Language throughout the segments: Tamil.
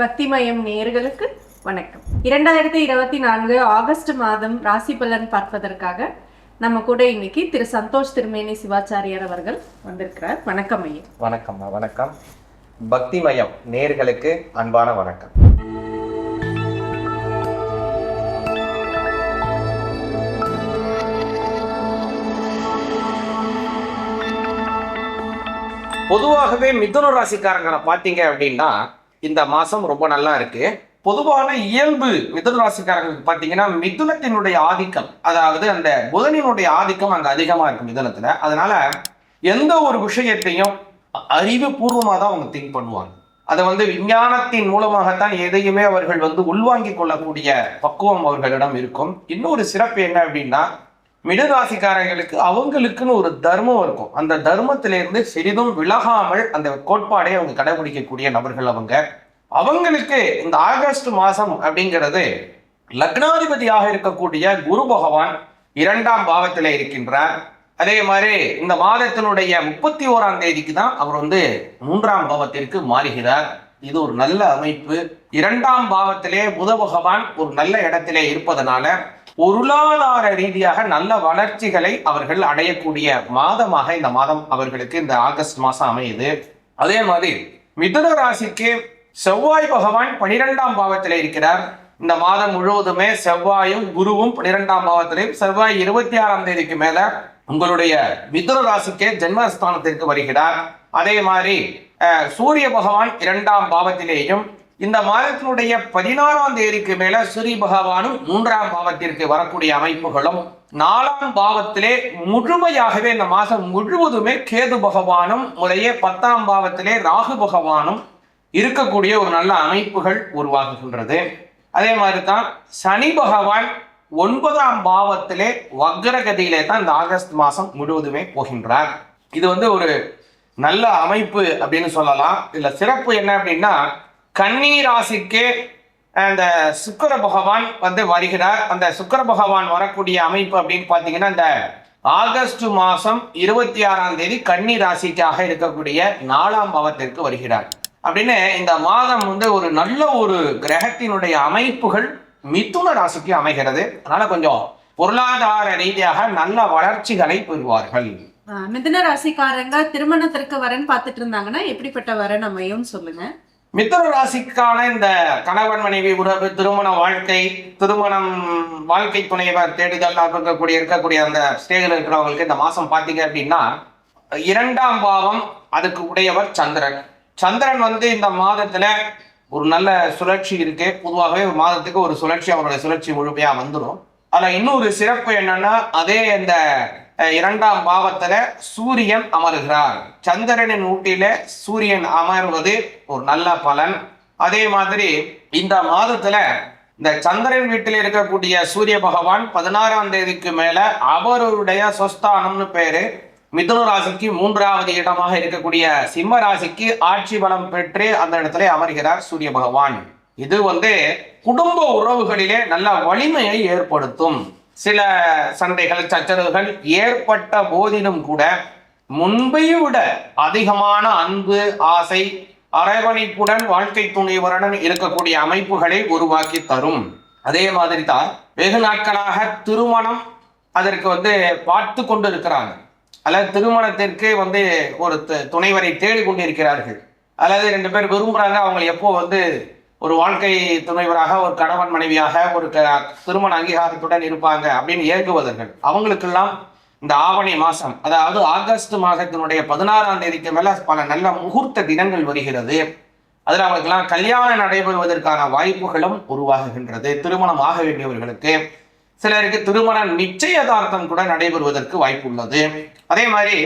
பக்திமயம் நேயர்களுக்கு வணக்கம். இரண்டாயிரத்தி இருபத்தி நான்கு ஆகஸ்ட் மாதம் ராசி பலன் பார்ப்பதற்காக நம்ம கூட இன்னைக்கு திரு சந்தோஷ் திருமேனி சிவாச்சாரியார் அவர்கள் வந்திருக்கிறார். வணக்கம் ஐயா. வணக்கம்மா வணக்கம். பக்திமயம் நேர்களுக்கு அன்பான வணக்கம். பொதுவாகவே மிதுன ராசிக்காரங்களை பார்த்தீங்க அப்படின்னா இந்த மாதம் ரொம்ப நல்லா இருக்கு. பொதுவான இயல்பு மிதுன ராசிக்காரங்களுக்கு பார்த்தீங்கன்னா மிதுனத்தினுடைய ஆதிக்கம் அதாவது அந்த புதனினுடைய ஆதிக்கம் அங்கே அதிகமாக இருக்கும் மிதுனத்தில். அதனால எந்த ஒரு விஷயத்தையும் அறிவுபூர்வமாக தான் அவங்க திங்க் பண்ணுவாங்க. அதை வந்து விஞ்ஞானத்தின் மூலமாகத்தான் எதையுமே அவர்கள் வந்து உள்வாங்கிக் கொள்ளக்கூடிய பக்குவம் அவர்களிடம் இருக்கும். இன்னொரு சிறப்பு என்ன அப்படின்னா மிடுராசிக்காரர்களுக்கு அவங்களுக்குன்னு ஒரு தர்மம் இருக்கும். அந்த தர்மத்திலிருந்து சிறிதும் விலகாமல் அந்த கோட்பாடை அவங்க கடைபிடிக்கக்கூடிய நபர்கள் அவங்க. அவங்களுக்கு இந்த ஆகஸ்ட் மாதம் அப்படிங்கிறது லக்னாதிபதியாக இருக்கக்கூடிய குரு பகவான் இரண்டாம் பாவத்தில் இருக்கின்றார். அதே மாதிரி இந்த மாதத்தினுடைய முப்பத்தி ஓராம் தேதிக்கு தான் அவர் வந்து மூன்றாம் பாவத்திற்கு மாறுகிறார். இது ஒரு நல்ல அமைப்பு. இரண்டாம் பாவத்திலே புத பகவான் ஒரு நல்ல இடத்திலே இருப்பதனால பொருளாதார ரீதியாக நல்ல வளர்ச்சிகளை அவர்கள் அடையக்கூடிய மாதமாக இந்த மாதம் அவர்களுக்கு இந்த ஆகஸ்ட் மாதம் அமையுது. அதே மாதிரி மிதுன ராசிக்கு செவ்வாய் பகவான் பனிரெண்டாம் பாவத்தில் இருக்கிறார். இந்த மாதம் முழுவதுமே செவ்வாயும் குருவும் பனிரெண்டாம் பாவத்திலையும் செவ்வாய் இருபத்தி ஆறாம் தேதிக்கு மேல உங்களுடைய மிதுன ராசிக்கே ஜென்மஸ்தானத்திற்கு வருகிறார். அதே மாதிரி சூரிய பகவான் இரண்டாம் பாவத்திலேயும் இந்த மாதத்தினுடைய பதினாறாம் தேதிக்கு மேல சூரிய பகவானும் மூன்றாம் பாவத்திற்கு வரக்கூடிய அமைப்புகளும் நாலாம் பாவத்திலே முழுமையாகவே இந்த மாதம் முழுவதுமே கேது பகவானும் முறையே பத்தாம் பாவத்திலே ராகு பகவானும் இருக்கக்கூடிய ஒரு நல்ல அமைப்புகள் உருவாகுகின்றது. அதே மாதிரி தான் சனி பகவான் ஒன்பதாம் பாவத்திலே வக்ரகதியிலே தான் இந்த ஆகஸ்ட் மாதம் முழுவதுமே போகின்றார். இது வந்து ஒரு நல்ல அமைப்பு அப்படின்னு சொல்லலாம். இதுல சிறப்பு என்ன அப்படின்னா கன்னி ராசிக்கு அந்த சுக்கர பகவான் வந்து வருகிறார். அந்த சுக்கர பகவான் வரக்கூடிய அமைப்பு அப்படின்னு பார்த்தீங்கன்னா இந்த ஆகஸ்ட் மாதம் இருபத்தி ஆறாம் தேதி கன்னி ராசிக்காக இருக்கக்கூடிய நாலாம் பாவத்திற்கு வருகிறார். அப்படின்னு இந்த மாதம் வந்து ஒரு நல்ல ஒரு கிரகத்தினுடைய அமைப்புகள் மிதுன ராசிக்கு அமைகிறது. அதனால கொஞ்சம் பொருளாதார ரீதியாக நல்ல வளர்ச்சிகளை பெறுவார்கள். மிதுன ராசிக்காரங்க திருமணத்திற்கு வரன் பார்த்துட்டு இருந்தாங்கன்னா எப்படிப்பட்ட வரன் அமையும் சொல்லுங்க. மிதுன ராசிக்கான இந்த கணவன் மனைவி உறவு திருமண வாழ்க்கை திருமணம் வாழ்க்கை துணைவர் தேடுதல் இருக்கக்கூடிய இருக்கக்கூடிய அந்த ஸ்டேஜில் இருக்கிறவங்களுக்கு இந்த மாசம் பார்த்தீங்க அப்படின்னா இரண்டாம் பாவம் அதுக்கு உடையவர் சந்திரன். சந்திரன் வந்து இந்த மாதத்துல ஒரு நல்ல சுழற்சி இருக்கு. பொதுவாகவே ஒரு மாதத்துக்கு ஒரு சுழற்சி அவருடைய சுழற்சி முழுமையா வந்துடும் அதுல இன்னொரு சிறப்பு என்னன்னா அதே இந்த இரண்டாம் பாவத்துல சூரியன் அமருகிறார். சந்திரனின் ஊட்டியில சூரியன் அமர்வது ஒரு நல்ல பலன். அதே மாதிரி இந்த மாதத்துல இந்த சந்திரன் வீட்டில் இருக்கக்கூடிய சூரிய பகவான் பதினாறாம் தேதிக்கு மேல அவருடைய சொஸ்தானம்னு பேரு மிதுன ராசிக்கு மூன்றாவது இடமாக இருக்கக்கூடிய சிம்ம ராசிக்கு ஆட்சி பலம் பெற்று அந்த இடத்துல அமர்கிறார் சூரிய பகவான். இது வந்து குடும்ப உறவுகளிலே நல்ல வலிமையை ஏற்படுத்தும். சில சண்டைகள் சச்சரவுகள் ஏற்பட்ட போதிலும் கூட முன்பை விட அதிகமான அன்பு ஆசை அரவணைப்புடன் வாழ்க்கை துணைவருடன் இருக்கக்கூடிய அமைப்புகளை உருவாக்கி தரும். அதே மாதிரி தான் வெகு நாட்களாக திருமணம் அதற்கு வந்து பார்த்து கொண்டு இருக்கிறாங்க அல்லது திருமணத்திற்கு வந்து ஒரு து- துணைவரை தேடி கொண்டிருக்கிறார்கள் அல்லது ரெண்டு பேர் விரும்புகிறாங்க அவங்க எப்போ வந்து ஒரு வாழ்க்கை துணைவராக ஒரு கணவன் மனைவியாக ஒரு க- திருமண அங்கீகாரத்துடன் இருப்பாங்க அப்படின்னு ஏங்குவதர்கள். அவங்களுக்கெல்லாம் இந்த ஆவணி மாசம் அதாவது ஆகஸ்ட் மாதத்தினுடைய பதினாறாம் தேதிக்கு மேல பல நல்ல முகூர்த்த தினங்கள் வருகிறது. அதில் அவங்களுக்கெல்லாம் கல்யாணம் நடைபெறுவதற்கான வாய்ப்புகளும் உருவாகுகின்றது. திருமணம் ஆக வேண்டியவர்களுக்கு. சிலருக்கு திருமண நிச்சயதார்த்தம் கூட நடைபெறுவதற்கு வாய்ப்பு உள்ளது அதே மாதிரி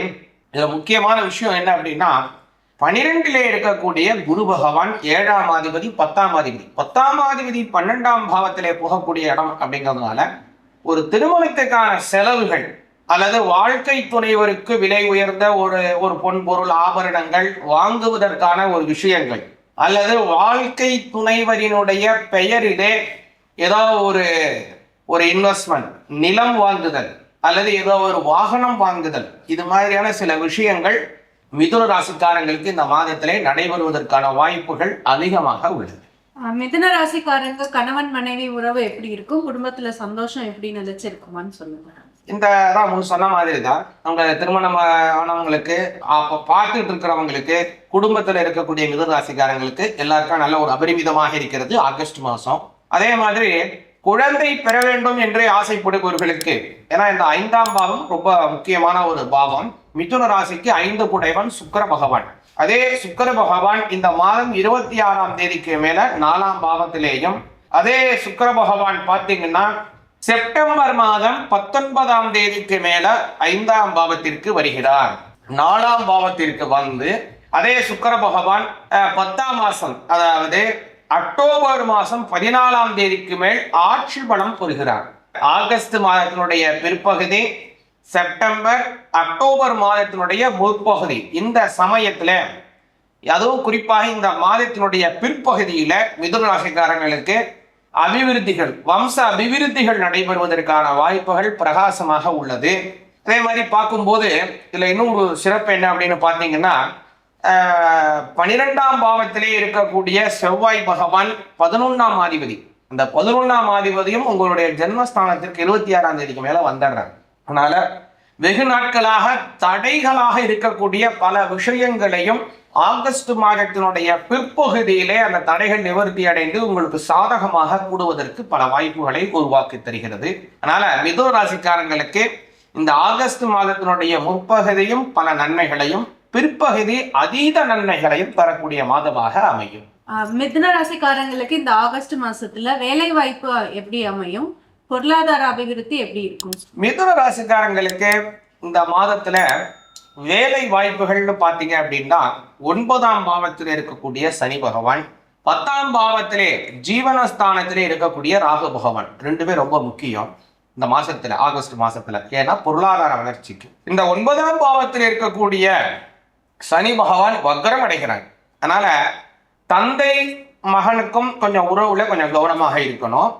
இதுல முக்கியமான விஷயம் என்ன அப்படின்னா பனிரெண்டிலே இருக்கக்கூடிய குரு பகவான் ஏழாம் அதிபதி பத்தாம் அதிபதி. பத்தாம் அதிபதி பன்னெண்டாம் பாவத்திலே போகக்கூடிய இடம் அப்படிங்கிறதுனால ஒரு திருமணத்துக்கான செலவுகள் அல்லது வாழ்க்கை துணைவருக்கு விலை உயர்ந்த ஒரு ஒரு பொன் பொருள் ஆபரணங்கள் வாங்குவதற்கான ஒரு விஷயங்கள் அல்லது வாழ்க்கை துணைவரினுடைய பெயரிலே ஏதோ ஒரு ஒரு இன்வெஸ்ட்மெண்ட் நிலம் வாங்குதல் அல்லது ஏதோ ஒரு வாகனம் வாங்குதல் இது மாதிரியான சில விஷயங்கள் மிதுன ராசிக்காரங்களுக்கு இந்த மாதத்திலே நடைபெறுவதற்கான வாய்ப்புகள் அதிகமாக உள்ளது. மிதுன ராசிக்காரங்க கணவன் மனைவி உறவு எப்படி இருக்கும்? குடும்பத்துல சந்தோஷம் எப்படி நிலைச்சிருக்குமான்னு சொல்லுங்க. இந்த தான் முன் சொன்ன மாதிரி தான் அவங்க திருமணம் ஆனவங்களுக்கு அப்போ பார்த்துட்டு இருக்கிறவங்களுக்கு குடும்பத்தில் இருக்கக்கூடிய மிதுன ராசிக்காரங்களுக்கு எல்லாருக்கும் நல்ல ஒரு அபரிமிதமாக இருக்கிறது ஆகஸ்ட் மாதம். அதே மாதிரி குழந்தை பெற வேண்டும் என்று ஆசைப்படுபவர்களுக்கு. ஏன்னா இந்த ஐந்தாம் பாவம் ரொம்ப முக்கியமான ஒரு பாவம். மிதுன ராசிக்கு ஐந்து புடைவன் சுக்கர பகவான். அதே சுக்கர பகவான் இந்த மாதம் இருபத்தி ஆறாம் தேதிக்கு மேல நாலாம் பாவத்திலேயும் அதே சுக்கர பகவான் பார்த்தீங்கன்னா செப்டம்பர் மாதம் பத்தொன்பதாம் தேதிக்கு மேல ஐந்தாம் பாவத்திற்கு வருகிறார். நாலாம் பாவத்திற்கு வந்து அதே சுக்கர பகவான் பத்தாம் மாசம் அதாவது அக்டோபர் மாதம் பதினாலாம் தேதிக்கு மேல் ஆட்சி பலம் பெறுகிறார். ஆகஸ்ட் மாதத்தினுடைய பிற்பகுதி செப்டம்பர் அக்டோபர் மாதத்தினுடைய முற்பகுதி. இந்த சமயத்தில் அதுவும் குறிப்பாக இந்த மாதத்தினுடைய பிற்பகுதியில் மிதுராசிக்காரர்களுக்கு அபிவிருத்திகள் வம்ச அபிவிருத்திகள் நடைபெறுவதற்கான வாய்ப்புகள் பிரகாசமாக உள்ளது. அதே மாதிரி பார்க்கும்போது இதில் இன்னும் ஒரு சிறப்பு என்ன அப்படின்னு பார்த்தீங்கன்னா பனிரெண்டாம் பாவத்திலே இருக்கக்கூடிய செவ்வாய் பகவான் பதினொன்றாம் அதிபதி அந்த பதினொன்றாம் அதிபதியும் உங்களுடைய ஜென்மஸ்தானத்திற்கு இருபத்தி ஆறாம் தேதிக்கு மேலே வந்துடுறாங்க அதனால வெகு நாட்களாக தடைகளாக இருக்கக்கூடிய பல விஷயங்களையும் ஆகஸ்ட் மாதத்தினுடைய பிற்பகுதியிலே அந்த தடைகள் நிவர்த்தி அடைந்து உங்களுக்கு சாதகமாக கூடுவதற்கு பல வாய்ப்புகளை உருவாக்கி தருகிறது. அதனால மிதோ ராசிக்காரங்களுக்கு இந்த ஆகஸ்ட் மாதத்தினுடைய முற்பகுதியும் பல நன்மைகளையும் பிற்பகுதி அதீத நன்மைகளையும் தரக்கூடிய மாதமாக அமையும். மிதுன ராசிக்காரங்களுக்கு இந்த ஆகஸ்ட் மாசத்துல வேலை வாய்ப்பு எப்படி அமையும்? பொருளாதார அபிவிருத்தி எப்படி இருக்கும்? மிதுன ராசிக்காரங்களுக்கு இந்த மாதத்துல வேலை வாய்ப்புகள்னு பார்த்தீங்க அப்படின்னா ஒன்பதாம் பாவத்தில் இருக்கக்கூடிய சனி பகவான் பத்தாம் பாவத்திலே ஜீவனஸ்தானத்திலே இருக்கக்கூடிய ராகு பகவான். ரெண்டுமே ரொம்ப முக்கியம் இந்த மாசத்துல ஆகஸ்ட் மாசத்துல. ஏன்னா பொருளாதார வளர்ச்சிக்கு. இந்த ஒன்பதாம் பாவத்தில் இருக்கக்கூடிய சனி பகவான் வக்ரம் அடைகிறாங்க அதனால தந்தை மகனுக்கும் கொஞ்சம் உறவுல கொஞ்சம் கவனமாக இருக்கணும்.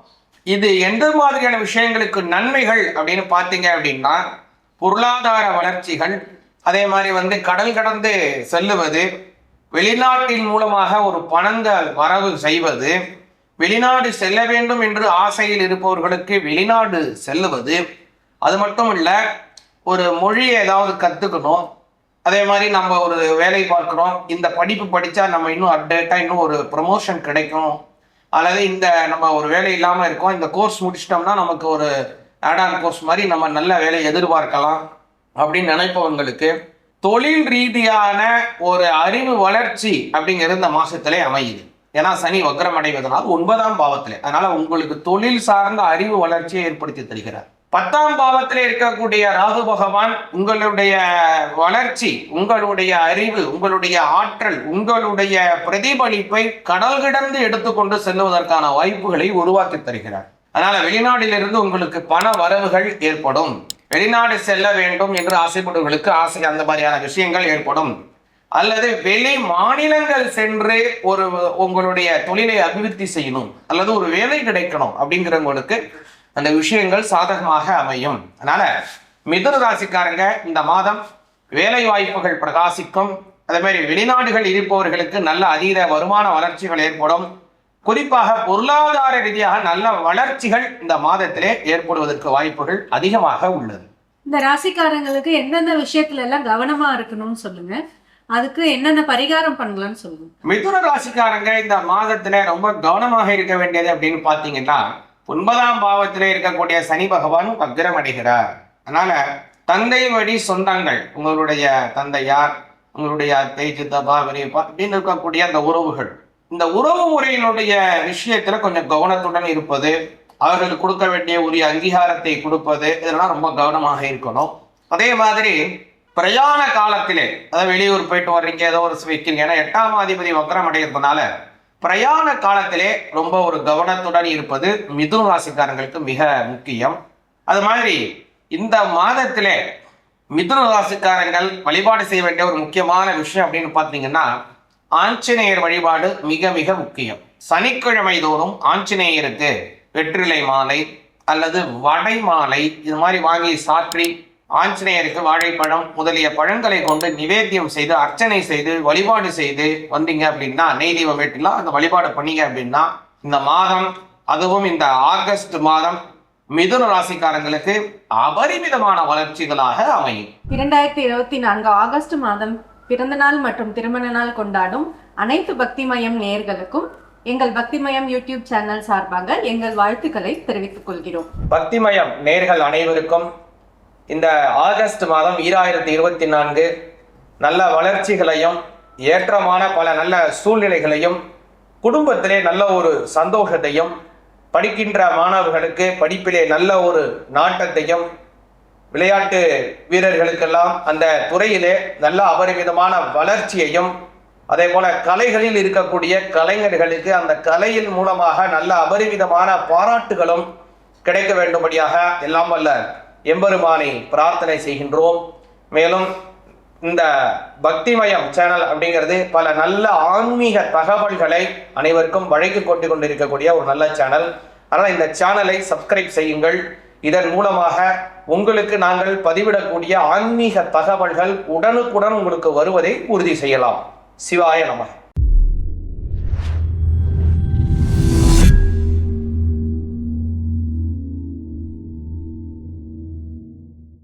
இது எந்த மாதிரியான விஷயங்களுக்கு நன்மைகள் அப்படின்னு பார்த்தீங்க அப்படின்னா பொருளாதார வளர்ச்சிகள் அதே மாதிரி வந்து கடல் கடந்து செல்லுவது வெளிநாட்டின் மூலமாக ஒரு பணங்கள் வரவு செய்வது வெளிநாடு செல்ல வேண்டும் என்று ஆசையில் இருப்பவர்களுக்கு வெளிநாடு செல்லுவது அது மட்டும் இல்லை ஒரு மொழியை ஏதாவது கற்றுக்கணும் அதே மாதிரி நம்ம ஒரு வேலை பார்க்குறோம். இந்த படிப்பு படித்தா நம்ம இன்னும் அப்டேட்டாக இன்னும் ஒரு ப்ரமோஷன் கிடைக்கும். அல்லது இந்த நம்ம ஒரு வேலை இல்லாமல் இருக்கோம். இந்த கோர்ஸ் முடிச்சிட்டோம்னா நமக்கு ஒரு ஆடான் கோர்ஸ் மாதிரி நம்ம நல்ல வேலையை எதிர்பார்க்கலாம் அப்படின்னு நினைப்பவங்களுக்கு தொழில் ரீதியான ஒரு அறிவு வளர்ச்சி அப்படிங்கிறது இந்த மாசத்திலே அமையுது. ஏன்னா சனி வக்ரம் அடைவதனால் ஒன்பதாம் பாவத்திலே. அதனால உங்களுக்கு தொழில் சார்ந்த அறிவு வளர்ச்சியை ஏற்படுத்தி தருகிறார். பத்தாம் பாவத்தில் இருக்கக்கூடிய ராகு பகவான் உங்களுடைய வளர்ச்சி உங்களுடைய அறிவு உங்களுடைய ஆற்றல் உங்களுடைய பிரதிபலிப்பை கடல் கிடந்து எடுத்துக்கொண்டு செல்லுவதற்கான வாய்ப்புகளை உருவாக்கி தருகிறார். அதனால வெளிநாட்டிலிருந்து உங்களுக்கு பண வரவுகள் ஏற்படும். வெளிநாடு செல்ல வேண்டும் என்று ஆசைப்படுவர்களுக்கு ஆசை அந்த மாதிரியான விஷயங்கள் ஏற்படும். அல்லது வெளி மாநிலங்கள் சென்று ஒரு உங்களுடைய தொழிலை அபிவிருத்தி செய்யணும் அல்லது ஒரு வேலை கிடைக்கணும் அப்படிங்கிறவங்களுக்கு அந்த விஷயங்கள் சாதகமாக அமையும். அதனால மிதுன ராசிக்காரங்க இந்த மாதம் வேலை வாய்ப்புகள் பிரகாசிக்கும். அதே மாதிரி வெளிநாடுகள் இருப்பவர்களுக்கு நல்ல அதீத வருமான வளர்ச்சிகள் ஏற்படும். குறிப்பாக பொருளாதார ரீதியாக நல்ல வளர்ச்சிகள் இந்த மாதத்திலே ஏற்படுவதற்கு வாய்ப்புகள் அதிகமாக உள்ளது. இந்த ராசிக்காரங்களுக்கு எந்தெந்த விஷயத்துல எல்லாம் கவனமா இருக்கணும்னு சொல்லுங்க. அதுக்கு என்னென்ன பரிகாரம் பண்ணலாம்னு சொல்லுங்க. மிதுன ராசிக்காரங்க இந்த மாதத்துல ரொம்ப கவனமாக இருக்க வேண்டியது அப்படின்னு பாத்தீங்கன்னா ஒன்பதாம் பாவத்திலே இருக்கக்கூடிய சனி பகவான் வக்ரம் அடைகிறார் அதனால தந்தை வழி சொந்தங்கள் உங்களுடைய தந்தையார் உங்களுடைய அத்தை சித்தப்பா பெரியப்பா அப்படின்னு இருக்கக்கூடிய அந்த உறவுகள். இந்த உறவு முறையினுடைய விஷயத்துல கொஞ்சம் கவனத்துடன் இருப்பது அவர்களுக்கு கொடுக்க வேண்டிய உரிய அங்கீகாரத்தை கொடுப்பது இதெல்லாம் ரொம்ப கவனமாக இருக்கணும். அதே மாதிரி பிரயாண காலத்திலே அதாவது வெளியூர் போயிட்டு வர்றீங்க ஏதோ ஒரு வைக்கிறீங்க ஏன்னா எட்டாம் அதிபதி வக்ரம் அடைகிறதுனால பிரயாண காலத்திலே ரொம்ப ஒரு கவனத்துடன் இருப்பது மிதுன ராசிக்காரங்களுக்கு மிக முக்கியம். அது மாதிரி இந்த மாதத்திலே மிதுன ராசிக்காரங்கள் வழிபாடு செய்ய வேண்டிய ஒரு முக்கியமான விஷயம் அப்படின்னு பார்த்தீங்கன்னா ஆஞ்சநேயர் வழிபாடு மிக மிக முக்கியம். சனிக்கிழமை தோறும் ஆஞ்சநேயருக்கு வெற்றிலை மாலை அல்லது வடை மாலை இது மாதிரி வாங்கி சாற்றி ஆஞ்சநேயருக்கு வாழைப்பழம் முதலிய பழங்களை கொண்டு நிவேத்தியம் செய்து அர்ச்சனை செய்து வழிபாடு செய்து வந்தீங்க அப்படின்னா நெய் தீபம் ஏற்றலாம். அந்த வழிபாடு பண்ணீங்க அப்படின்னா இந்த மாதம் அதுவும் இந்த ஆகஸ்ட் மாதம் மிதுன ராசிக்காரங்களுக்கு அபரிமிதமான வளர்ச்சிகளாக அமையும். இரண்டாயிரத்தி இருபத்தி நான்கு ஆகஸ்ட் மாதம் பிறந்தநாள் மற்றும் திருமண நாள் கொண்டாடும் அனைத்து பக்திமயம் நேயர்களுக்கும் எங்கள் பக்திமயம் யூடியூப் சேனல் சார்பாக எங்கள் வாழ்த்துக்களை தெரிவித்துக் கொள்கிறோம். பக்திமயம் நேர்கள் அனைவருக்கும் இந்த ஆகஸ்ட் மாதம் ஈராயிரத்தி இருபத்தி நான்கு நல்ல வளர்ச்சிகளையும் ஏற்றமான பல நல்ல சூழ்நிலைகளையும் குடும்பத்திலே நல்ல ஒரு சந்தோஷத்தையும் படிக்கின்ற மாணவர்களுக்கு படிப்பிலே நல்ல ஒரு நாட்டத்தையும் விளையாட்டு வீரர்களுக்கெல்லாம் அந்த துறையிலே நல்ல அபரிமிதமான வளர்ச்சியையும் அதே போல கலைகளில் இருக்கக்கூடிய கலைஞர்களுக்கு அந்த கலையின் மூலமாக நல்ல அபரிமிதமான பாராட்டுகளும் கிடைக்க வேண்டும்படியாக எல்லாம் வல்ல எம்பெருமானை பிரார்த்தனை செய்கின்றோம். மேலும் இந்த பக்திமயம் சேனல் அப்படிங்கிறது பல நல்ல ஆன்மீக தகவல்களை அனைவருக்கும் வழங்கி கொண்டு கொண்டிருக்கக்கூடிய ஒரு நல்ல சேனல். அதனால் இந்த சேனலை சப்ஸ்கிரைப் செய்யுங்கள். இதன் மூலமாக உங்களுக்கு நாங்கள் பதிவிடக்கூடிய ஆன்மீக தகவல்கள் உடனுக்குடன் உங்களுக்கு வருவதை உறுதி செய்யலாம். சிவாய நமக.